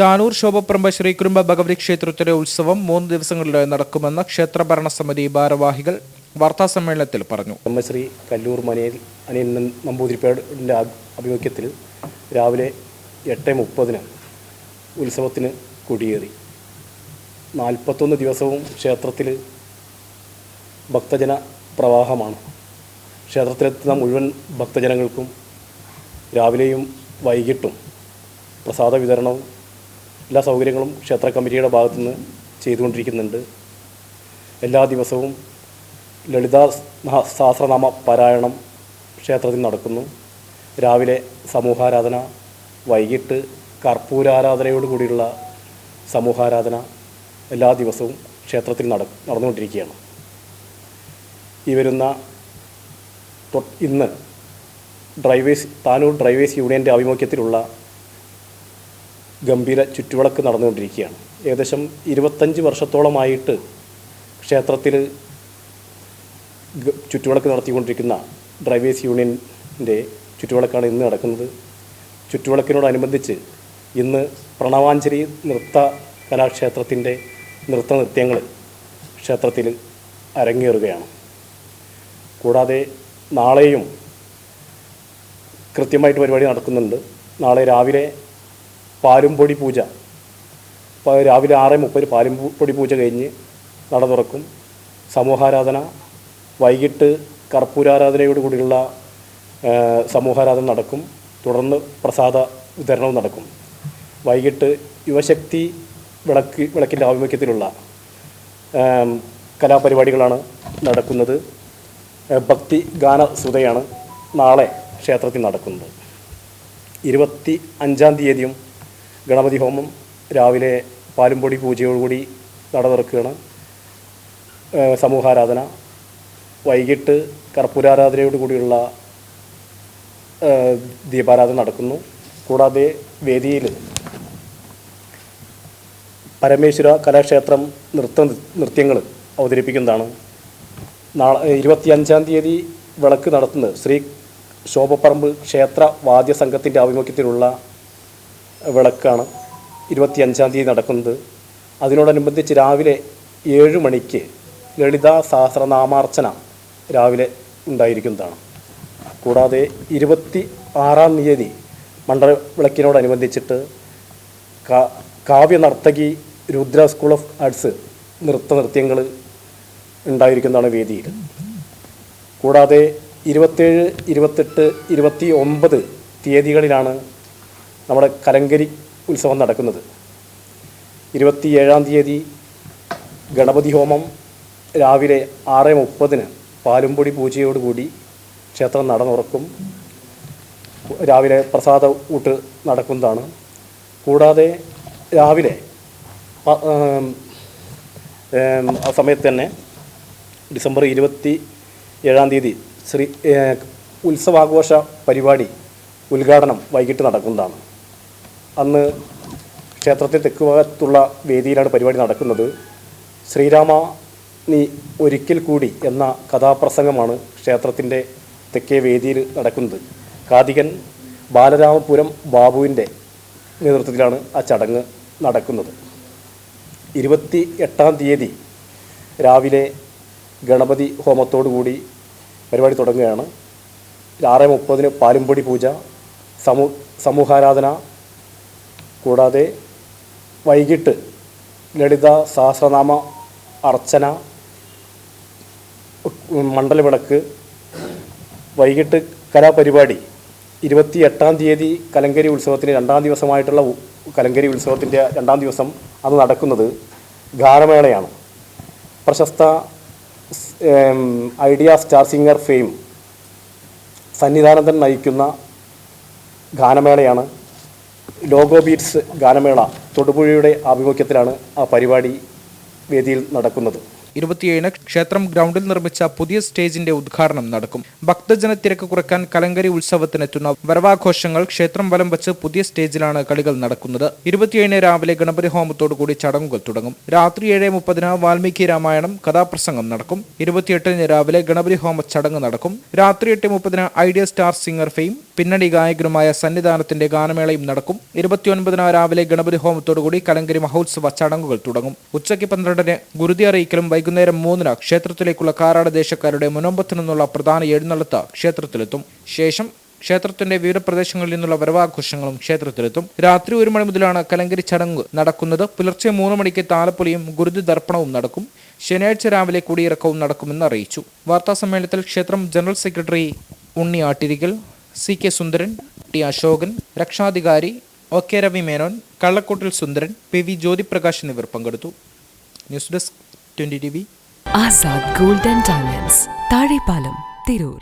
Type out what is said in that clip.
താനൂർ ശോഭപ്രമ്പ ശ്രീകുരുമ്പ ഭഗവതി ക്ഷേത്രത്തിലെ ഉത്സവം മൂന്ന് ദിവസങ്ങളിലായി നടക്കുമെന്ന് ക്ഷേത്ര ഭരണസമിതി ഭാരവാഹികൾ വാർത്താസമ്മേളനത്തിൽ പറഞ്ഞു. ബ്രഹ്മശ്രീ കല്ലൂർ മനയിൽ അനിയൻ നമ്പൂതിരിപ്പാടിന്റെ ആഭിമുഖ്യത്തിൽ രാവിലെ എട്ട് മുപ്പതിന് ഉത്സവത്തിന് കൊടിയേറി. നാൽപ്പത്തൊന്ന് ദിവസവും ക്ഷേത്രത്തിൽ ഭക്തജന പ്രവാഹമാണ്. ക്ഷേത്രത്തിലെത്തുന്ന മുഴുവൻ ഭക്തജനങ്ങൾക്കും രാവിലെയും വൈകിട്ടും പ്രസാദ വിതരണവും എല്ലാ സൗകര്യങ്ങളും ക്ഷേത്ര കമ്മിറ്റിയുടെ ഭാഗത്തുനിന്ന് ചെയ്തുകൊണ്ടിരിക്കുന്നുണ്ട്. എല്ലാ ദിവസവും ലളിതാ സഹ- സഹസ്രനാമ പാരായണം ക്ഷേത്രത്തിൽ നടക്കുന്നു. രാവിലെ സമൂഹാരാധന വൈകിട്ട് കർപ്പൂരാരാധനയോട് കൂടിയുള്ള സമൂഹാരാധന എല്ലാ ദിവസവും ക്ഷേത്രത്തിൽ നട നടന്നുകൊണ്ടിരിക്കുകയാണ്. ഈ വരുന്ന ഇന്ന് ഡ്രൈവേഴ്സ് താനൂർ ഡ്രൈവേഴ്സ് യൂണിയന്റെ ആഭിമുഖ്യത്തിലുള്ള ഗംഭീര ചുറ്റുവിളക്ക് നടന്നുകൊണ്ടിരിക്കുകയാണ്. ഏകദേശം ഇരുപത്തഞ്ച് വർഷത്തോളമായിട്ട് ക്ഷേത്രത്തിൽ ചുറ്റുവിളക്ക് നടത്തിക്കൊണ്ടിരിക്കുന്ന ഡ്രൈവേഴ്സ് യൂണിയന്റെ ചുറ്റുവിളക്കാണ് ഇന്ന് നടക്കുന്നത്. ചുറ്റുവിളക്കിനോടനുബന്ധിച്ച് ഇന്ന് പ്രണവാഞ്ജലി നൃത്ത കലാക്ഷേത്രത്തിന്റെ നൃത്ത നൃത്യങ്ങൾ ക്ഷേത്രത്തിൽ അരങ്ങേറുകയാണ്. കൂടാതെ നാളെയും കൃത്യമായിട്ട് പരിപാടി നടക്കുന്നുണ്ട്. നാളെ രാവിലെ പാലും പൊടി പൂജ രാവിലെ ആറ് മുപ്പത് പാലും പൊടി പൂജ കഴിഞ്ഞ് നട തുറക്കും. സമൂഹാരാധന വൈകിട്ട് കർപ്പൂരാരാധനയോട് കൂടിയുള്ള സമൂഹാരാധന നടക്കും. തുടർന്ന് പ്രസാദ വിതരണവും നടക്കും. വൈകിട്ട് യുവശക്തി വിളക്ക് വിളക്കിന്റെ ആഭിമുഖ്യത്തിലുള്ള കലാപരിപാടികളാണ് നടക്കുന്നത്. ഭക്തി ഗാന സുതയാണ് നാളെ ക്ഷേത്രത്തിൽ നടക്കുന്നത്. ഇരുപത്തി അഞ്ചാം തീയതിയും ഗണപതി ഹോമം രാവിലെ പാലുംപൊടി പൂജയോടുകൂടി നട തുറക്കുകയാണ്. സമൂഹാരാധന വൈകിട്ട് കർപ്പൂരാരാധനയോട് കൂടിയുള്ള ഏഹ് ദീപാരാധന നടക്കുന്നു. കൂടാതെ വേദിയിൽ പരമേശ്വര കലാക്ഷേത്രം നൃത്ത നൃത്യങ്ങൾ അവതരിപ്പിക്കുന്നതാണ്. നാളെ ഇരുപത്തിയഞ്ചാം തീയതി വിളക്ക് നടത്തുന്നത് ശ്രീ ശോഭപ്പറമ്പ് ക്ഷേത്ര വാദ്യ സംഘത്തിന്റെ ആഭിമുഖ്യത്തിലുള്ള വിളക്കാണ്. ഇരുപത്തിയഞ്ചാം തീയതി നടക്കുന്നത്. അതിനോടനുബന്ധിച്ച് രാവിലെ ഏഴ് മണിക്ക് ലളിതാ സഹസ്രനാമാർച്ചന രാവിലെ ഉണ്ടായിരിക്കുന്നതാണ്. കൂടാതെ ഇരുപത്തി ആറാം തീയതി മണ്ഡല വിളക്കിനോടനുബന്ധിച്ചിട്ട് കാ കാവ്യ നർത്തകി രുദ്ര സ്കൂൾ ഓഫ് ആർട്സ് നൃത്ത നൃത്യങ്ങൾ ഉണ്ടായിരിക്കുന്നതാണ് വേദിയിൽ. കൂടാതെ ഇരുപത്തേഴ് ഇരുപത്തെട്ട് ഇരുപത്തി ഒമ്പത് തീയതികളിലാണ് നമ്മുടെ കലങ്കരി ഉത്സവം നടക്കുന്നത്. ഇരുപത്തിയേഴാം തീയതി ഗണപതി ഹോമം രാവിലെ ആറ് മുപ്പതിന് പാലുംപൊടി പൂജയോടുകൂടി ക്ഷേത്രം നടന്നുറക്കും. രാവിലെ പ്രസാദ ഊട്ട് നടക്കുന്നതാണ്. കൂടാതെ രാവിലെ ആ സമയത്ത് തന്നെ ഡിസംബർ ഇരുപത്തി ഏഴാം തീയതി ശ്രീ ഉത്സവാഘോഷ പരിപാടി ഉദ്ഘാടനം വൈകിട്ട് നടക്കുന്നതാണ്. അന്ന് ക്ഷേത്രത്തിൽ തെക്ക് ഭാഗത്തുള്ള വേദിയിലാണ് പരിപാടി നടക്കുന്നത്. ശ്രീരാമ നീ ഒരിക്കൽ കൂടി എന്ന കഥാപ്രസംഗമാണ് ക്ഷേത്രത്തിന്റെ തെക്കേ വേദിയിൽ നടക്കുന്നത്. കാതികൻ ബാലരാമപുരം ബാബുവിന്റെ നേതൃത്വത്തിലാണ് ആ ചടങ്ങ് നടക്കുന്നത്. ഇരുപത്തി എട്ടാം തീയതി രാവിലെ ഗണപതി ഹോമത്തോടുകൂടി പരിപാടി തുടങ്ങുകയാണ്. ആറ് മുപ്പതിന് പാലുംപൊടി പൂജ സമൂ സമൂഹാരാധന കൂടാതെ വൈകിട്ട് ലളിത സഹസ്രനാമ അർച്ചന മണ്ഡലവിളക്ക് വൈകിട്ട് കലാപരിപാടി ഇരുപത്തി എട്ടാം തീയതി കലങ്കരി ഉത്സവത്തിന്റെ രണ്ടാം ദിവസമായിട്ടുള്ള കലങ്കരി ഉത്സവത്തിന്റെ രണ്ടാം ദിവസം അത് നടക്കുന്നത് ഗാനമേളയാണ്. പ്രശസ്ത Idea star singer fame Sannidhanandan നയിക്കുന്ന ഗാനമേളയാണ് ലോഗോ ബീറ്റ്സ് ഗാനമേള തൊടുപുഴയുടെ ആഭിമുഖ്യത്തിലാണ് ആ പരിപാടി വേദിയിൽ നടക്കുന്നത്. ഇരുപത്തിയേഴിന് ക്ഷേത്രം ഗ്രൗണ്ടിൽ നിർമ്മിച്ച പുതിയ സ്റ്റേജിന്റെ ഉദ്ഘാടനം നടക്കും. ഭക്തജന തിരക്ക് കുറയ്ക്കാൻ കലങ്കരി ഉത്സവത്തിനെത്തുന്ന വരവാഘോഷങ്ങൾ ക്ഷേത്രം വലം വച്ച് പുതിയ സ്റ്റേജിലാണ് കളികൾ നടക്കുന്നത്. ഇരുപത്തിയേഴിന് രാവിലെ ഗണപതി ഹോമത്തോടുകൂടി ചടങ്ങുകൾ തുടങ്ങും. രാത്രി ഏഴ് മുപ്പതിന് വാൽമീകി രാമായണം കഥാപ്രസംഗം നടക്കും. ഇരുപത്തിയെട്ടിന് രാവിലെ ഗണപതി ഹോമ ചടങ്ങ് നടക്കും. രാത്രി എട്ട് മുപ്പതിന് ഐഡിയ സ്റ്റാർ സിംഗർ ഫെയിം പിന്നണി ഗായകനുമായ സന്നിധാനത്തിന്റെ ഗാനമേളയും നടക്കും. ഇരുപത്തിയൊൻപതിന് രാവിലെ ഗണപതി ഹോമത്തോടുകൂടി കലങ്കരി മഹോത്സവ ചടങ്ങുകൾ തുടങ്ങും. ഉച്ചയ്ക്ക് പന്ത്രണ്ടിന് ഗുരുതി അറിയിക്കലും വൈകുന്നേരം മൂന്നിന് ക്ഷേത്രത്തിലേക്കുള്ള കാരാട് ദേശക്കാരുടെ മുനമ്പത്തു നിന്നുള്ള പ്രധാന എഴുന്നള്ളത്ത് ക്ഷേത്രത്തിലെത്തും. ശേഷം ക്ഷേത്രത്തിന്റെ വിവിധ പ്രദേശങ്ങളിൽ നിന്നുള്ള വരവാഘോഷങ്ങളും ക്ഷേത്രത്തിലെത്തും. രാത്രി ഒരു മണി മുതലാണ് കലങ്കരി ചടങ്ങ് നടക്കുന്നത്. പുലർച്ചെ മൂന്ന് മണിക്ക് താലപ്പൊലിയും ഗുരുതി ദർപ്പണവും നടക്കും. ശനിയാഴ്ച രാവിലെ കുടിയിറക്കവും നടക്കുമെന്ന് അറിയിച്ചു. വാർത്താ സമ്മേളനത്തിൽ ക്ഷേത്രം general secretary Unni Attirikkal C K Sundaran T Ashokan രക്ഷാധികാരി O K Ravi Menon കള്ളക്കോട്ടിൽ Sundaran P V Jyothiprakash എന്നിവർ പങ്കെടുത്തു. News desk twenty T V Azad golden and diamonds Thazhepalam Tirur